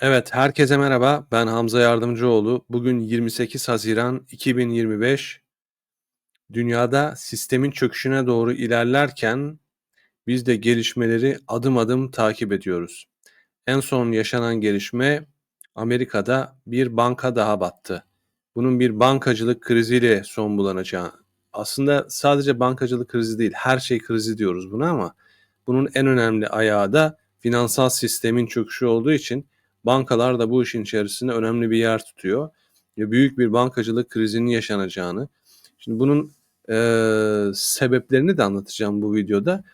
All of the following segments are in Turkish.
Evet, herkese merhaba. Ben Hamza Yardımcıoğlu. Bugün 28 Haziran 2025. Dünyada sistemin çöküşüne doğru ilerlerken biz de gelişmeleri adım adım takip ediyoruz. En son yaşanan gelişme Amerika'da bir banka daha battı. Bunun bir bankacılık kriziyle son bulanacağı. Aslında sadece bankacılık krizi değil, her şey krizi diyoruz buna ama bunun en önemli ayağı da finansal sistemin çöküşü olduğu için bankalar da bu işin içerisinde önemli bir yer tutuyor. Ve büyük bir bankacılık krizinin yaşanacağını. Şimdi bunun e, sebeplerini de anlatacağım bu videoda.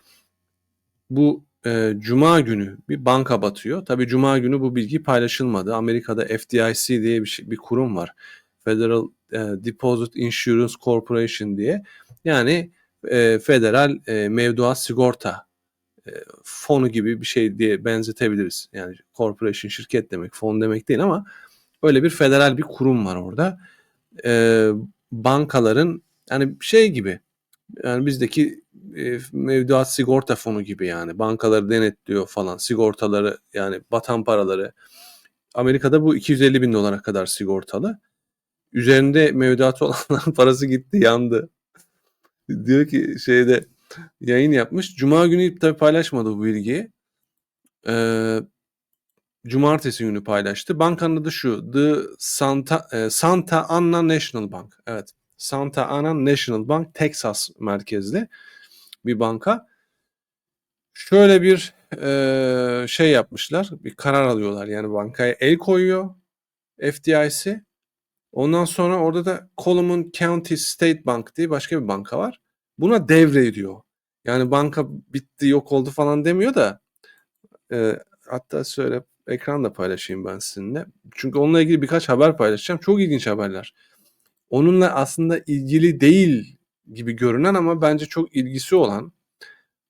Bu e, Cuma günü bir banka batıyor. Tabii Cuma günü bu bilgi paylaşılmadı. Amerika'da FDIC diye bir, şey, bir kurum var. Federal e, Deposit Insurance Corporation diye. Yani e, federal e, mevduat sigorta e, fonu gibi bir şey diye benzetebiliriz. Yani corporation şirket demek, fon demek değil ama öyle bir federal bir kurum var orada. E, bankaların yani şey gibi yani bizdeki e, mevduat sigorta fonu gibi yani bankaları denetliyor falan sigortaları yani batan paraları Amerika'da bu 250 bin dolara kadar sigortalı. Üzerinde mevduatı olanların parası gitti yandı. Diyor ki şeyde yayın yapmış. Cuma günü tabii paylaşmadı bu bilgiyi. Ee, cumartesi günü paylaştı. Bankanın adı şu. The Santa, e, Santa Ana National Bank. Evet. Santa Ana National Bank Texas merkezli bir banka. Şöyle bir e, şey yapmışlar. Bir karar alıyorlar. Yani bankaya el koyuyor FDIC. Ondan sonra orada da Coleman County State Bank diye başka bir banka var. Buna devrediyor. Yani banka bitti yok oldu falan demiyor da e, hatta şöyle ekranda paylaşayım ben sizinle. Çünkü onunla ilgili birkaç haber paylaşacağım. Çok ilginç haberler. Onunla aslında ilgili değil gibi görünen ama bence çok ilgisi olan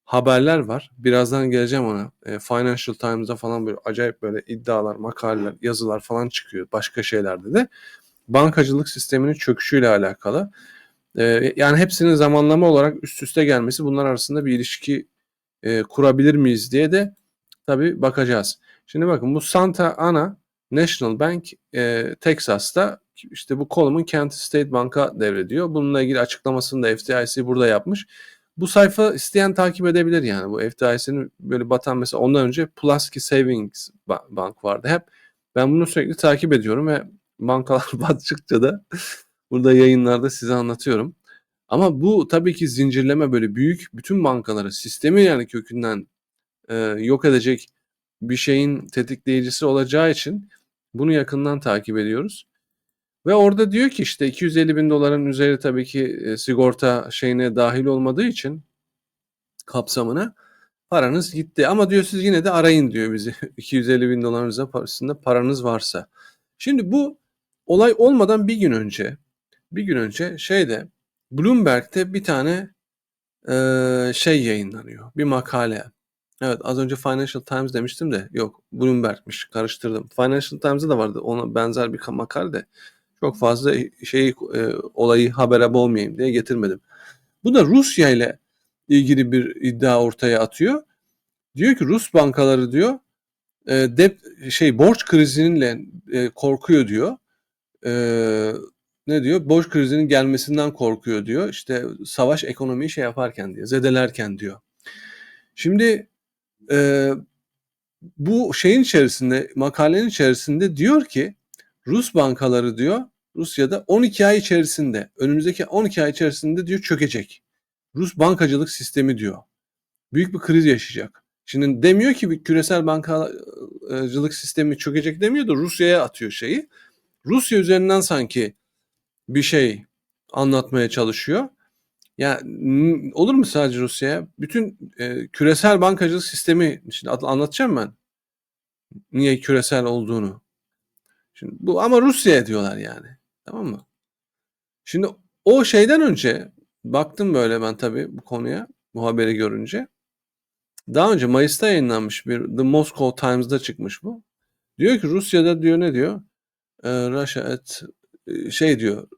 haberler var. Birazdan geleceğim ona. E, Financial Times'da falan böyle acayip böyle iddialar, makaleler, yazılar falan çıkıyor. Başka şeylerde de. Bankacılık sisteminin çöküşüyle alakalı. E, yani hepsinin zamanlama olarak üst üste gelmesi bunlar arasında bir ilişki e, kurabilir miyiz diye de tabii bakacağız. Şimdi bakın bu Santa Ana National Bank e, Texas'ta işte bu Coleman County State Bank'a devrediyor. Bununla ilgili açıklamasını da FDIC burada yapmış. Bu sayfa isteyen takip edebilir yani. Bu FDIC'nin böyle batan mesela ondan önce Pulaski Savings Bank vardı hep. Ben bunu sürekli takip ediyorum ve bankalar battıkça da burada yayınlarda size anlatıyorum. Ama bu tabii ki zincirleme böyle büyük bütün bankaları sistemi yani kökünden e, yok edecek bir şeyin tetikleyicisi olacağı için bunu yakından takip ediyoruz. Ve orada diyor ki işte 250 bin doların üzeri tabii ki e, sigorta şeyine dahil olmadığı için kapsamına paranız gitti. Ama diyor siz yine de arayın diyor bizi 250 bin doların üzerinde paranız varsa. Şimdi bu olay olmadan bir gün önce bir gün önce şeyde Bloomberg'te bir tane e, şey yayınlanıyor. Bir makale. Evet az önce Financial Times demiştim de yok Bloomberg'miş karıştırdım. Financial Times'da da vardı ona benzer bir makale de çok fazla şey e, olayı habere boğmayayım diye getirmedim. Bu da Rusya ile ilgili bir iddia ortaya atıyor. Diyor ki Rus bankaları diyor e, dep şey borç krizininle e, korkuyor diyor. E, ne diyor? Borç krizinin gelmesinden korkuyor diyor. İşte savaş ekonomiyi şey yaparken diyor, zedelerken diyor. Şimdi e, bu şeyin içerisinde, makalenin içerisinde diyor ki Rus bankaları diyor Rusya'da 12 ay içerisinde, önümüzdeki 12 ay içerisinde diyor çökecek. Rus bankacılık sistemi diyor. Büyük bir kriz yaşayacak. Şimdi demiyor ki bir küresel bankacılık sistemi çökecek demiyor da Rusya'ya atıyor şeyi. Rusya üzerinden sanki bir şey anlatmaya çalışıyor. Ya olur mu sadece Rusya'ya? Bütün e, küresel bankacılık sistemi şimdi anlatacağım ben. Niye küresel olduğunu. Şimdi bu ama Rusya diyorlar yani. Tamam mı? Şimdi o şeyden önce baktım böyle ben tabii bu konuya bu haberi görünce. Daha önce Mayıs'ta yayınlanmış bir The Moscow Times'da çıkmış bu. Diyor ki Rusya'da diyor ne diyor? Ee, Russia at şey diyor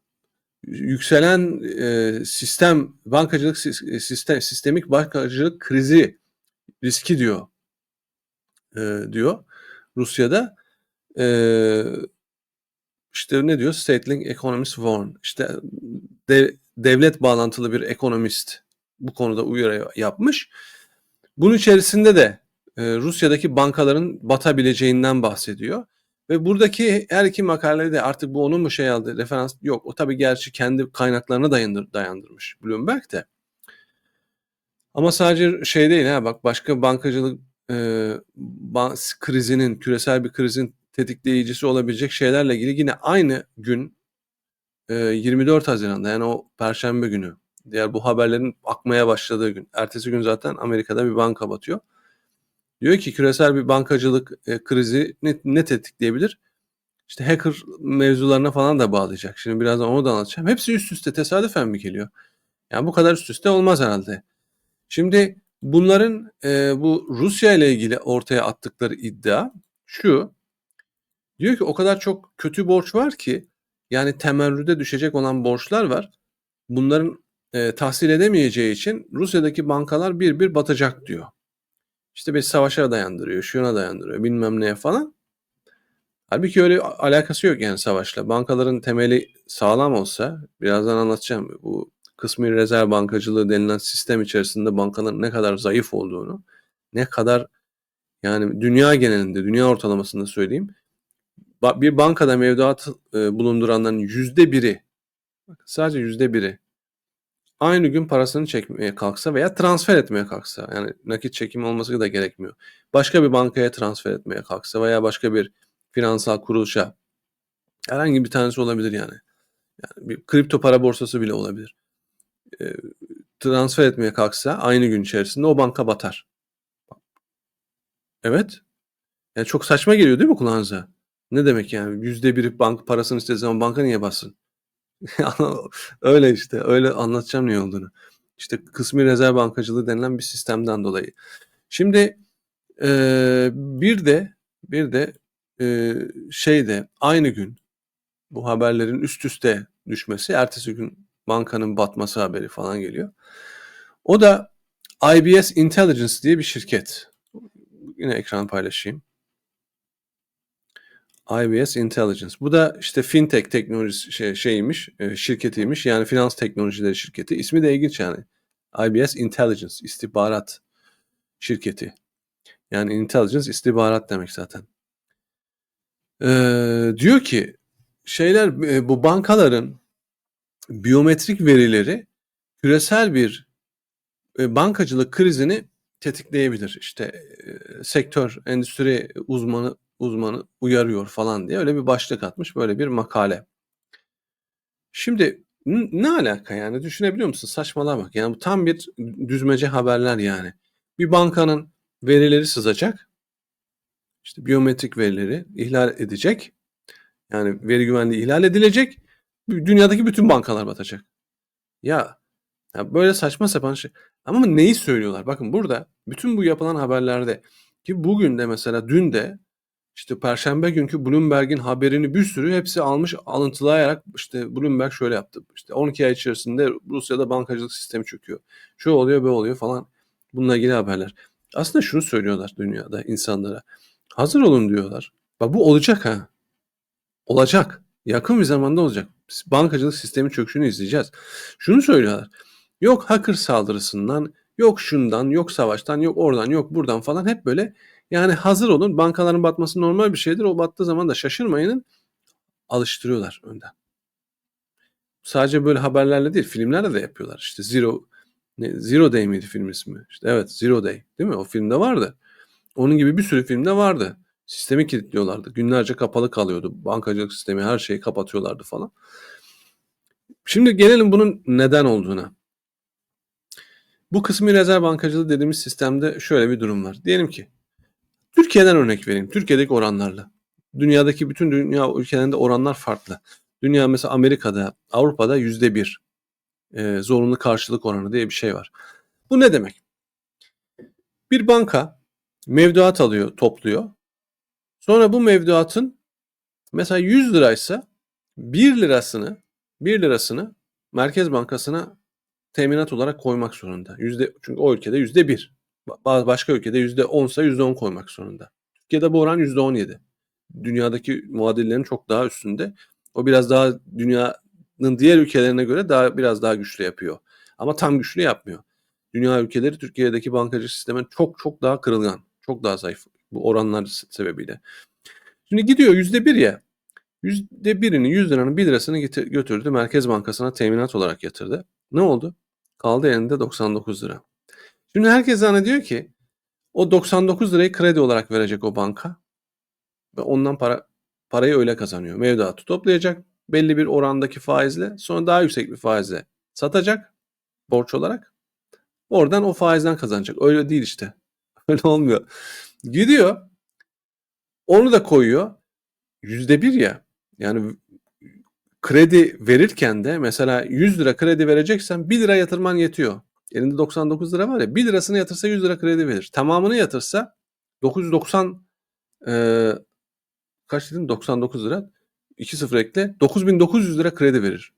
yükselen e, sistem bankacılık sistem sistemik bankacılık krizi riski diyor e, diyor Rusya'da Eee, işte ne diyor? Statling Economist Warn. İşte de, devlet bağlantılı bir ekonomist bu konuda uyarı yapmış. Bunun içerisinde de e, Rusya'daki bankaların batabileceğinden bahsediyor. Ve buradaki her iki makalede de artık bu onun mu şey aldı referans yok. O tabii gerçi kendi kaynaklarına dayandır, dayandırmış Bloomberg de. Ama sadece şey değil ha bak başka bankacılık e, ban krizinin küresel bir krizin tetikleyicisi olabilecek şeylerle ilgili yine aynı gün e, 24 Haziran'da yani o perşembe günü diğer bu haberlerin akmaya başladığı gün. Ertesi gün zaten Amerika'da bir banka batıyor. Diyor ki küresel bir bankacılık e, krizi ne, ne tetikleyebilir? İşte hacker mevzularına falan da bağlayacak. Şimdi birazdan onu da anlatacağım. Hepsi üst üste tesadüfen mi geliyor? Yani bu kadar üst üste olmaz herhalde. Şimdi bunların e, bu Rusya ile ilgili ortaya attıkları iddia şu. Diyor ki o kadar çok kötü borç var ki yani temerrüde düşecek olan borçlar var. Bunların e, tahsil edemeyeceği için Rusya'daki bankalar bir bir batacak diyor. İşte bir savaşa dayandırıyor, şuna dayandırıyor, bilmem neye falan. Halbuki öyle alakası yok yani savaşla. Bankaların temeli sağlam olsa, birazdan anlatacağım bu kısmi rezerv bankacılığı denilen sistem içerisinde bankaların ne kadar zayıf olduğunu, ne kadar yani dünya genelinde, dünya ortalamasında söyleyeyim, bir bankada mevduat e, bulunduranların yüzde biri, sadece yüzde biri aynı gün parasını çekmeye kalksa veya transfer etmeye kalksa yani nakit çekimi olması da gerekmiyor. Başka bir bankaya transfer etmeye kalksa veya başka bir finansal kuruluşa herhangi bir tanesi olabilir yani. Yani bir kripto para borsası bile olabilir. E, transfer etmeye kalksa aynı gün içerisinde o banka batar. Evet. Yani çok saçma geliyor değil mi kulağınıza? Ne demek yani? Yüzde biri bank parasını istediği zaman banka niye bassın? öyle işte. Öyle anlatacağım niye olduğunu. İşte kısmi rezerv bankacılığı denilen bir sistemden dolayı. Şimdi e, bir de bir de e, şeyde aynı gün bu haberlerin üst üste düşmesi, ertesi gün bankanın batması haberi falan geliyor. O da IBS Intelligence diye bir şirket. Yine ekran paylaşayım. IBS Intelligence. Bu da işte fintech teknolojisi şey, şeymiş, e, şirketiymiş. Yani finans teknolojileri şirketi. İsmi de ilginç yani. IBS Intelligence, istihbarat şirketi. Yani intelligence istihbarat demek zaten. Ee, diyor ki şeyler e, bu bankaların biyometrik verileri küresel bir e, bankacılık krizini tetikleyebilir. İşte sektör, endüstri uzmanı uzmanı uyarıyor falan diye öyle bir başlık atmış böyle bir makale. Şimdi ne alaka yani düşünebiliyor musun? Saçmalamak. Yani bu tam bir düzmece haberler yani. Bir bankanın verileri sızacak. İşte biyometrik verileri ihlal edecek. Yani veri güvenliği ihlal edilecek. Dünyadaki bütün bankalar batacak. Ya, ya böyle saçma sapan şey. Ama neyi söylüyorlar? Bakın burada bütün bu yapılan haberlerde ki bugün de mesela dün de işte perşembe günkü Bloomberg'in haberini bir sürü hepsi almış alıntılayarak işte Bloomberg şöyle yaptı. İşte 12 ay içerisinde Rusya'da bankacılık sistemi çöküyor. Şu oluyor, böyle oluyor falan. Bununla ilgili haberler. Aslında şunu söylüyorlar dünyada insanlara. Hazır olun diyorlar. Bak bu olacak ha. Olacak. Yakın bir zamanda olacak. Bankacılık sistemi çöküşünü izleyeceğiz. Şunu söylüyorlar. Yok hacker saldırısından, yok şundan, yok savaştan, yok oradan, yok buradan falan hep böyle yani hazır olun. Bankaların batması normal bir şeydir. O battığı zaman da şaşırmayın. Alıştırıyorlar önden. Sadece böyle haberlerle değil, filmlerle de yapıyorlar. İşte Zero ne, Zero Day miydi film ismi? İşte evet Zero Day değil mi? O filmde vardı. Onun gibi bir sürü filmde vardı. Sistemi kilitliyorlardı. Günlerce kapalı kalıyordu. Bankacılık sistemi her şeyi kapatıyorlardı falan. Şimdi gelelim bunun neden olduğuna. Bu kısmi rezerv bankacılığı dediğimiz sistemde şöyle bir durum var. Diyelim ki Türkiye'den örnek vereyim. Türkiye'deki oranlarla. Dünyadaki bütün dünya ülkelerinde oranlar farklı. Dünya mesela Amerika'da, Avrupa'da yüzde bir e, zorunlu karşılık oranı diye bir şey var. Bu ne demek? Bir banka mevduat alıyor, topluyor. Sonra bu mevduatın mesela 100 liraysa 1 lirasını 1 lirasını Merkez Bankası'na teminat olarak koymak zorunda. Yüzde, çünkü o ülkede yüzde bir. Başka ülkede yüzde onsa yüzde on koymak zorunda. Türkiye'de bu oran yüzde on yedi. dünyadaki muadillerin çok daha üstünde. O biraz daha dünyanın diğer ülkelerine göre daha biraz daha güçlü yapıyor. Ama tam güçlü yapmıyor. Dünya ülkeleri Türkiye'deki bankacı sistemin çok çok daha kırılgan. Çok daha zayıf bu oranlar sebebiyle. Şimdi gidiyor yüzde bir ya. Yüzde birini, yüz liranın bir lirasını getir, götürdü. Merkez Bankası'na teminat olarak yatırdı. Ne oldu? Kaldı elinde 99 lira. Şimdi herkes zannediyor ki o 99 lirayı kredi olarak verecek o banka ve ondan para parayı öyle kazanıyor. Mevduatı toplayacak belli bir orandaki faizle sonra daha yüksek bir faizle satacak borç olarak. Oradan o faizden kazanacak. Öyle değil işte. Öyle olmuyor. Gidiyor onu da koyuyor. Yüzde bir ya. Yani kredi verirken de mesela 100 lira kredi vereceksen 1 lira yatırman yetiyor. Elinde 99 lira var ya 1 lirasını yatırsa 100 lira kredi verir. Tamamını yatırsa 990 e, kaç dedin 99 lira 2 sıfır ekle 9900 lira kredi verir.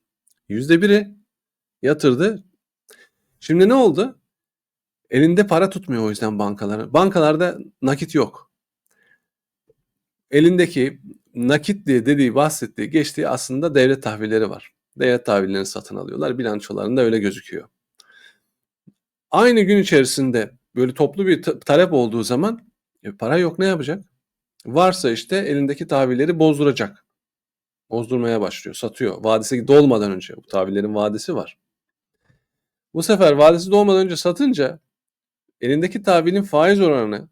%1'i yatırdı. Şimdi ne oldu? Elinde para tutmuyor o yüzden bankalar. Bankalarda nakit yok. Elindeki nakit diye dediği, bahsettiği, geçtiği aslında devlet tahvilleri var. Devlet tahvillerini satın alıyorlar. Bilançolarında öyle gözüküyor. Aynı gün içerisinde böyle toplu bir talep olduğu zaman e, para yok ne yapacak? Varsa işte elindeki tahvilleri bozduracak. Bozdurmaya başlıyor, satıyor. Vadisi dolmadan önce. Bu tahvillerin vadisi var. Bu sefer vadisi dolmadan önce satınca elindeki tahvilin faiz oranı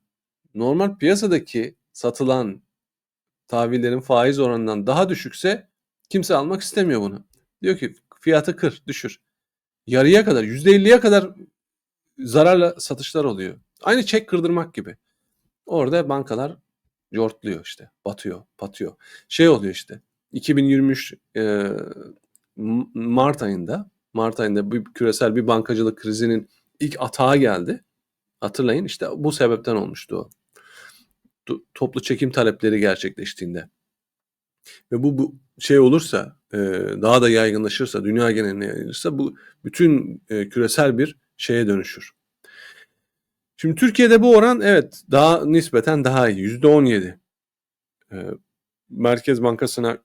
normal piyasadaki satılan tahvillerin faiz oranından daha düşükse kimse almak istemiyor bunu. Diyor ki fiyatı kır, düşür. Yarıya kadar, %50'ye kadar zararla satışlar oluyor. Aynı çek kırdırmak gibi. Orada bankalar yortluyor işte. Batıyor, batıyor. Şey oluyor işte. 2023 e, Mart ayında Mart ayında bir küresel bir bankacılık krizinin ilk atağı geldi. Hatırlayın işte bu sebepten olmuştu o toplu çekim talepleri gerçekleştiğinde ve bu, bu şey olursa e, daha da yaygınlaşırsa dünya geneline yayılırsa bu bütün e, küresel bir şeye dönüşür. Şimdi Türkiye'de bu oran evet daha nispeten daha iyi. Yüzde on yedi. E, Merkez Bankası'na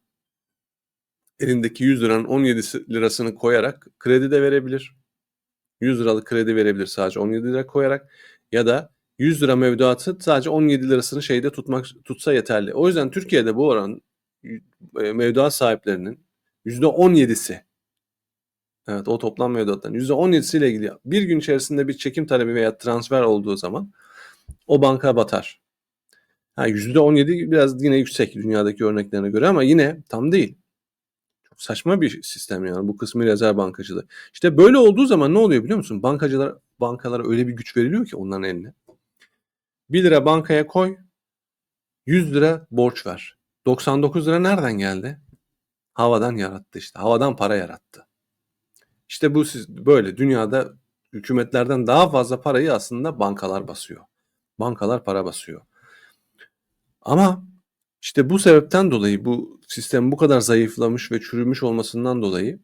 elindeki 100 liranın 17 lirasını koyarak kredi de verebilir. 100 liralık kredi verebilir sadece 17 lira koyarak ya da 100 lira mevduatı sadece 17 lirasını şeyde tutmak tutsa yeterli. O yüzden Türkiye'de bu oran e, mevduat sahiplerinin %17'si Evet o toplam mevduatların %17'si ile ilgili bir gün içerisinde bir çekim talebi veya transfer olduğu zaman o banka batar. Ha, %17 biraz yine yüksek dünyadaki örneklerine göre ama yine tam değil. Çok saçma bir sistem yani bu kısmı rezerv bankacılığı. İşte böyle olduğu zaman ne oluyor biliyor musun? Bankacılar bankalara öyle bir güç veriliyor ki onların eline. 1 lira bankaya koy, 100 lira borç ver. 99 lira nereden geldi? Havadan yarattı işte. Havadan para yarattı. İşte bu böyle dünyada hükümetlerden daha fazla parayı aslında bankalar basıyor. Bankalar para basıyor. Ama işte bu sebepten dolayı bu sistem bu kadar zayıflamış ve çürümüş olmasından dolayı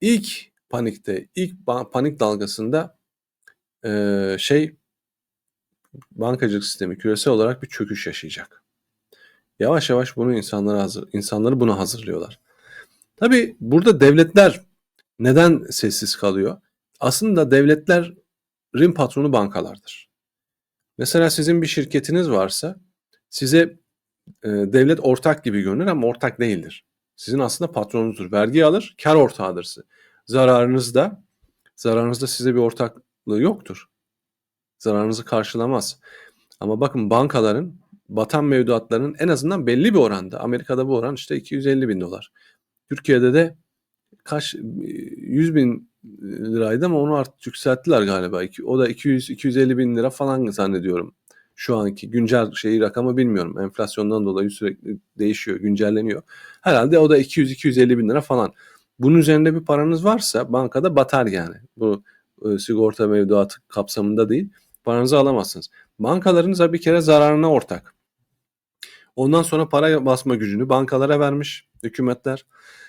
ilk panikte, ilk panik dalgasında e, şey bankacılık sistemi küresel olarak bir çöküş yaşayacak. Yavaş yavaş bunu insanlara hazır, insanları buna hazırlıyorlar. Tabi burada devletler neden sessiz kalıyor? Aslında devletlerin patronu bankalardır. Mesela sizin bir şirketiniz varsa size e, devlet ortak gibi görünür ama ortak değildir. Sizin aslında patronunuzdur. Vergi alır, kar ortağıdır. Zararınızda, zararınızda size bir ortaklığı yoktur zararınızı karşılamaz. Ama bakın bankaların batan mevduatlarının en azından belli bir oranda. Amerika'da bu oran işte 250 bin dolar. Türkiye'de de kaç 100 bin liraydı ama onu artık yükselttiler galiba. O da 200-250 bin lira falan zannediyorum. Şu anki güncel şeyi rakamı bilmiyorum. Enflasyondan dolayı sürekli değişiyor, güncelleniyor. Herhalde o da 200-250 bin lira falan. Bunun üzerinde bir paranız varsa bankada batar yani. Bu e, sigorta mevduatı kapsamında değil paranızı alamazsınız. Bankalarınız bir kere zararına ortak. Ondan sonra para basma gücünü bankalara vermiş hükümetler.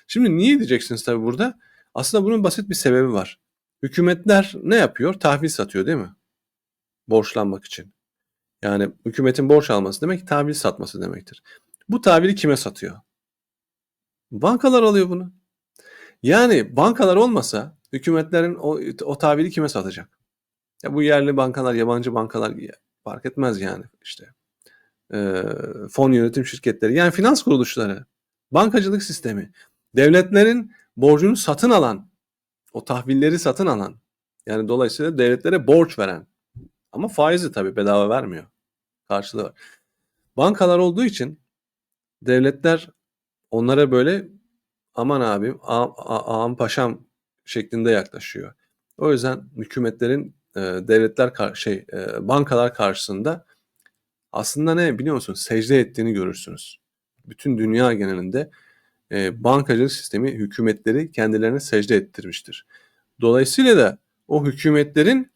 Şimdi niye diyeceksiniz tabii burada? Aslında bunun basit bir sebebi var. Hükümetler ne yapıyor? Tahvil satıyor değil mi? Borçlanmak için. Yani hükümetin borç alması demek tahvil satması demektir. Bu tahvili kime satıyor? Bankalar alıyor bunu. Yani bankalar olmasa hükümetlerin o, o tahvili kime satacak? Ya bu yerli bankalar, yabancı bankalar fark etmez yani işte. Ee, fon yönetim şirketleri yani finans kuruluşları, bankacılık sistemi, devletlerin borcunu satın alan, o tahvilleri satın alan yani dolayısıyla devletlere borç veren ama faizi tabii bedava vermiyor. Karşılığı var. Bankalar olduğu için devletler onlara böyle aman abim, ağam, paşam şeklinde yaklaşıyor. O yüzden hükümetlerin e, devletler şey e, bankalar karşısında aslında ne biliyor musun? Secde ettiğini görürsünüz. Bütün dünya genelinde e, bankacılık sistemi hükümetleri kendilerine secde ettirmiştir. Dolayısıyla da o hükümetlerin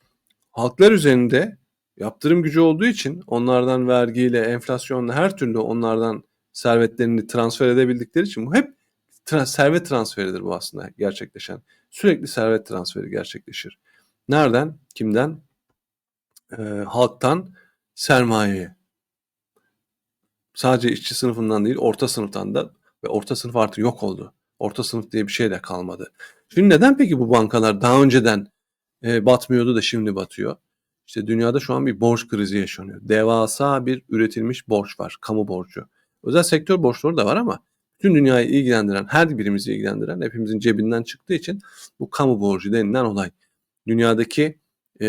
halklar üzerinde yaptırım gücü olduğu için onlardan vergiyle, enflasyonla her türlü onlardan servetlerini transfer edebildikleri için bu hep tra- servet transferidir bu aslında gerçekleşen. Sürekli servet transferi gerçekleşir. Nereden? Kimden? Ee, halktan sermayeye. Sadece işçi sınıfından değil, orta sınıftan da ve orta sınıf artık yok oldu. Orta sınıf diye bir şey de kalmadı. Şimdi neden peki bu bankalar daha önceden e, batmıyordu da şimdi batıyor? İşte dünyada şu an bir borç krizi yaşanıyor. Devasa bir üretilmiş borç var, kamu borcu. Özel sektör borçları da var ama bütün dünyayı ilgilendiren, her birimizi ilgilendiren, hepimizin cebinden çıktığı için bu kamu borcu denilen olay. Dünyadaki e,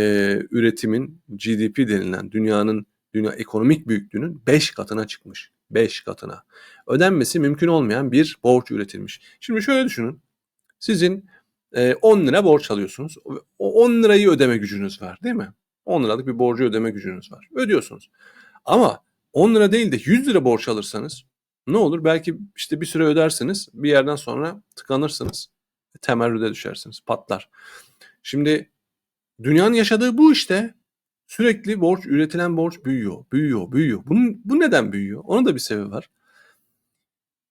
üretimin GDP denilen dünyanın dünya ekonomik büyüklüğünün 5 katına çıkmış. 5 katına. Ödenmesi mümkün olmayan bir borç üretilmiş. Şimdi şöyle düşünün. Sizin e, 10 lira borç alıyorsunuz. O 10 lirayı ödeme gücünüz var değil mi? 10 liralık bir borcu ödeme gücünüz var. Ödüyorsunuz. Ama 10 lira değil de 100 lira borç alırsanız ne olur? Belki işte bir süre ödersiniz. Bir yerden sonra tıkanırsınız. Temerrüde düşersiniz. Patlar. Şimdi dünyanın yaşadığı bu işte. Sürekli borç, üretilen borç büyüyor, büyüyor, büyüyor. Bunun, bu neden büyüyor? Onun da bir sebebi var.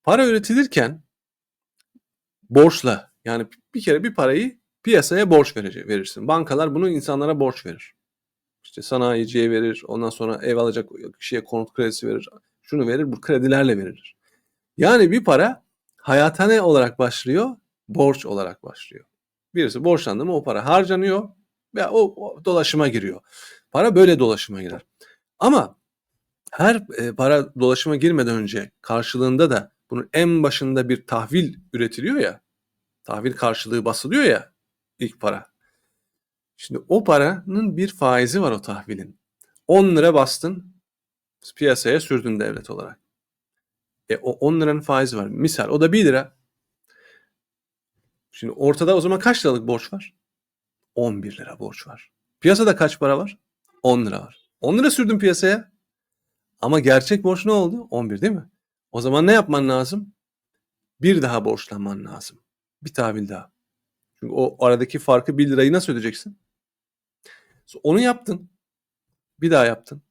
Para üretilirken borçla yani bir kere bir parayı piyasaya borç verecek, verirsin. Bankalar bunu insanlara borç verir. İşte sanayiciye verir, ondan sonra ev alacak kişiye konut kredisi verir, şunu verir, bu kredilerle verilir. Yani bir para hayatane olarak başlıyor, borç olarak başlıyor. Birisi borçlandı mı o para harcanıyor ve o, o dolaşıma giriyor. Para böyle dolaşıma girer. Ama her e, para dolaşıma girmeden önce karşılığında da bunun en başında bir tahvil üretiliyor ya. Tahvil karşılığı basılıyor ya ilk para. Şimdi o paranın bir faizi var o tahvilin. 10 lira bastın piyasaya sürdün devlet olarak. E o 10 liranın faizi var. Misal o da 1 lira. Şimdi ortada o zaman kaç liralık borç var? 11 lira borç var. Piyasada kaç para var? 10 lira var. 10 lira sürdün piyasaya. Ama gerçek borç ne oldu? 11 değil mi? O zaman ne yapman lazım? Bir daha borçlanman lazım. Bir tahvil daha. Çünkü o aradaki farkı 1 lirayı nasıl ödeyeceksin? Onu yaptın. Bir daha yaptın.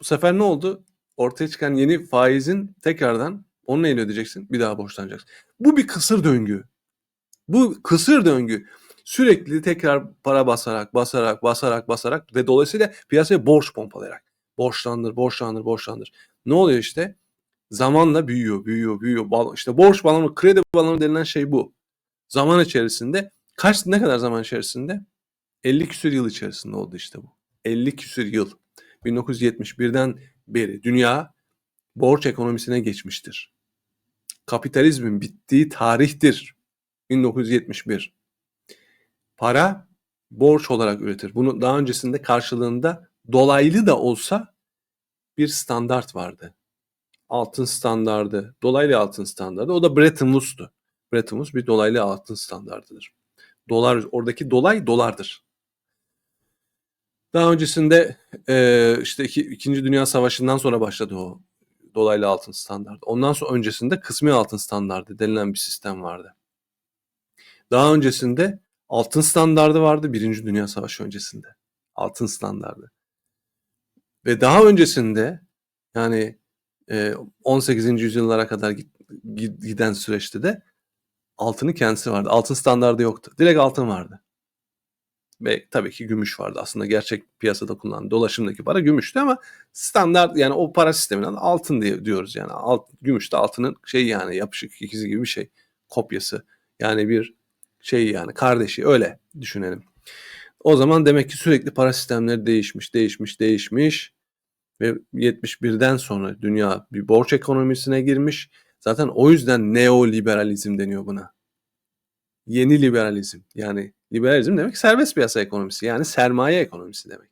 Bu sefer ne oldu? Ortaya çıkan yeni faizin tekrardan onu neyle ödeyeceksin? Bir daha borçlanacaksın. Bu bir kısır döngü. Bu kısır döngü sürekli tekrar para basarak, basarak, basarak, basarak ve dolayısıyla piyasaya borç pompalayarak. Borçlandır, borçlandır, borçlandır. Ne oluyor işte? Zamanla büyüyor, büyüyor, büyüyor. İşte borç balonu, kredi balonu denilen şey bu. Zaman içerisinde kaç ne kadar zaman içerisinde? 50 küsür yıl içerisinde oldu işte bu. 50 küsür yıl. 1971'den beri dünya borç ekonomisine geçmiştir. Kapitalizmin bittiği tarihtir. 1971. Para borç olarak üretir. Bunu daha öncesinde karşılığında dolaylı da olsa bir standart vardı. Altın standardı, dolaylı altın standardı. O da Bretton Woods'tu. Bretton Woods bir dolaylı altın standartıdır. Dolar oradaki dolay dolardır. Daha öncesinde e, işte iki, İkinci Dünya Savaşı'ndan sonra başladı o dolaylı altın standardı. Ondan sonra öncesinde kısmi altın standardı denilen bir sistem vardı. Daha öncesinde altın standardı vardı Birinci Dünya Savaşı öncesinde. Altın standardı. Ve daha öncesinde yani e, 18. yüzyıllara kadar giden süreçte de altının kendisi vardı. Altın standardı yoktu. Direkt altın vardı. ve tabii ki gümüş vardı. Aslında gerçek piyasada kullanılan dolaşımdaki para gümüştü ama standart yani o para sisteminden altın diye diyoruz yani. Alt, gümüş de altının şey yani yapışık ikizi gibi bir şey. Kopyası. Yani bir şey yani kardeşi öyle düşünelim. O zaman demek ki sürekli para sistemleri değişmiş, değişmiş, değişmiş ve 71'den sonra dünya bir borç ekonomisine girmiş. Zaten o yüzden neoliberalizm deniyor buna. Yeni liberalizm. Yani liberalizm demek serbest piyasa ekonomisi. Yani sermaye ekonomisi demek.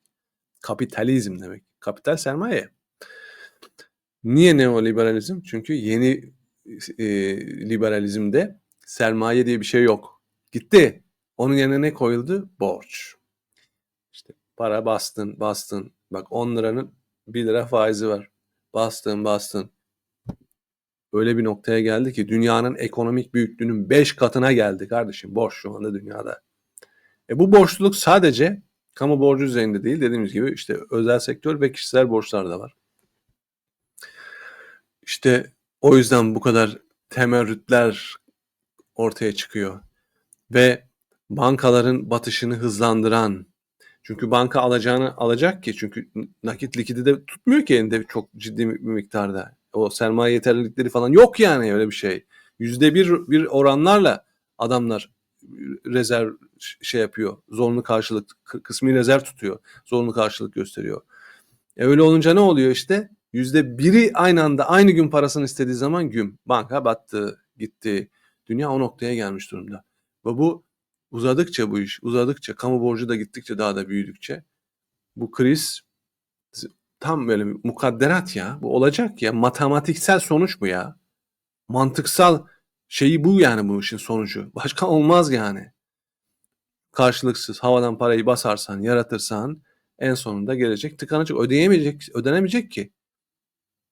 Kapitalizm demek. Kapital sermaye. Niye neoliberalizm? Çünkü yeni e, liberalizmde sermaye diye bir şey yok. Gitti. Onun yerine ne koyuldu? Borç. İşte para bastın, bastın. Bak 10 liranın 1 lira faizi var. Bastın, bastın. Öyle bir noktaya geldi ki dünyanın ekonomik büyüklüğünün 5 katına geldi kardeşim. Borç şu anda dünyada. E bu borçluluk sadece kamu borcu üzerinde değil. Dediğimiz gibi işte özel sektör ve kişisel borçlar da var. İşte o yüzden bu kadar temerrütler ortaya çıkıyor. Ve bankaların batışını hızlandıran çünkü banka alacağını alacak ki çünkü nakit likidi de tutmuyor ki elinde çok ciddi bir miktarda. O sermaye yeterlilikleri falan yok yani öyle bir şey. Yüzde bir, bir oranlarla adamlar rezerv şey yapıyor. Zorunlu karşılık kısmi rezerv tutuyor. Zorunlu karşılık gösteriyor. E öyle olunca ne oluyor işte? Yüzde biri aynı anda aynı gün parasını istediği zaman güm. Banka battı, gitti. Dünya o noktaya gelmiş durumda. Ve bu uzadıkça bu iş, uzadıkça, kamu borcu da gittikçe daha da büyüdükçe bu kriz tam böyle bir mukadderat ya. Bu olacak ya. Matematiksel sonuç bu ya. Mantıksal şeyi bu yani bu işin sonucu. Başka olmaz yani. Karşılıksız havadan parayı basarsan, yaratırsan en sonunda gelecek tıkanacak. Ödeyemeyecek, ödenemeyecek ki.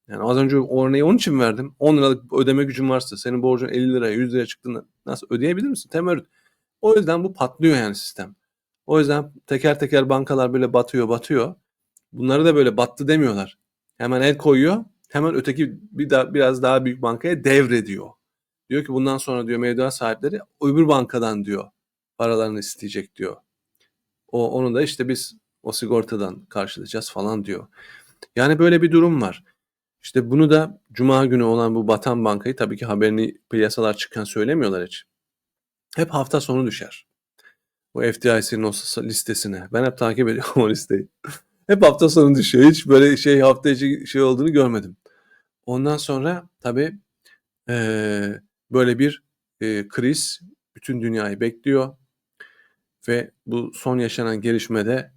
Yani az önce örneği onun için verdim. 10 liralık ödeme gücün varsa senin borcun 50 liraya 100 liraya çıktığında nasıl ödeyebilir misin? Temerrüt. O yüzden bu patlıyor yani sistem. O yüzden teker teker bankalar böyle batıyor batıyor. Bunları da böyle battı demiyorlar. Hemen el koyuyor. Hemen öteki bir daha, biraz daha büyük bankaya devrediyor. Diyor ki bundan sonra diyor mevduat sahipleri öbür bankadan diyor paralarını isteyecek diyor. O onu da işte biz o sigortadan karşılayacağız falan diyor. Yani böyle bir durum var. İşte bunu da cuma günü olan bu batan bankayı tabii ki haberini piyasalar çıkken söylemiyorlar hiç. Hep hafta sonu düşer. O FDIC'nin o listesine. Ben hep takip ediyorum o listeyi. hep hafta sonu düşüyor. Hiç böyle şey hafta içi şey olduğunu görmedim. Ondan sonra tabii ee, böyle bir e, kriz bütün dünyayı bekliyor. Ve bu son yaşanan gelişmede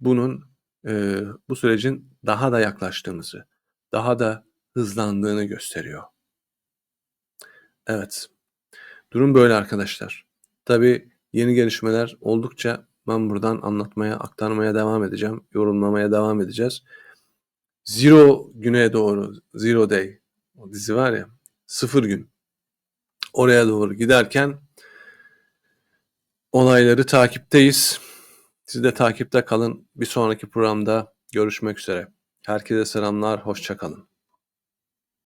bunun e, bu sürecin daha da yaklaştığımızı, daha da hızlandığını gösteriyor. Evet. Durum böyle arkadaşlar. Tabii yeni gelişmeler oldukça ben buradan anlatmaya, aktarmaya devam edeceğim. Yorumlamaya devam edeceğiz. Zero güne doğru, Zero Day o dizi var ya, sıfır gün. Oraya doğru giderken olayları takipteyiz. Siz de takipte kalın. Bir sonraki programda görüşmek üzere. Herkese selamlar, hoşçakalın.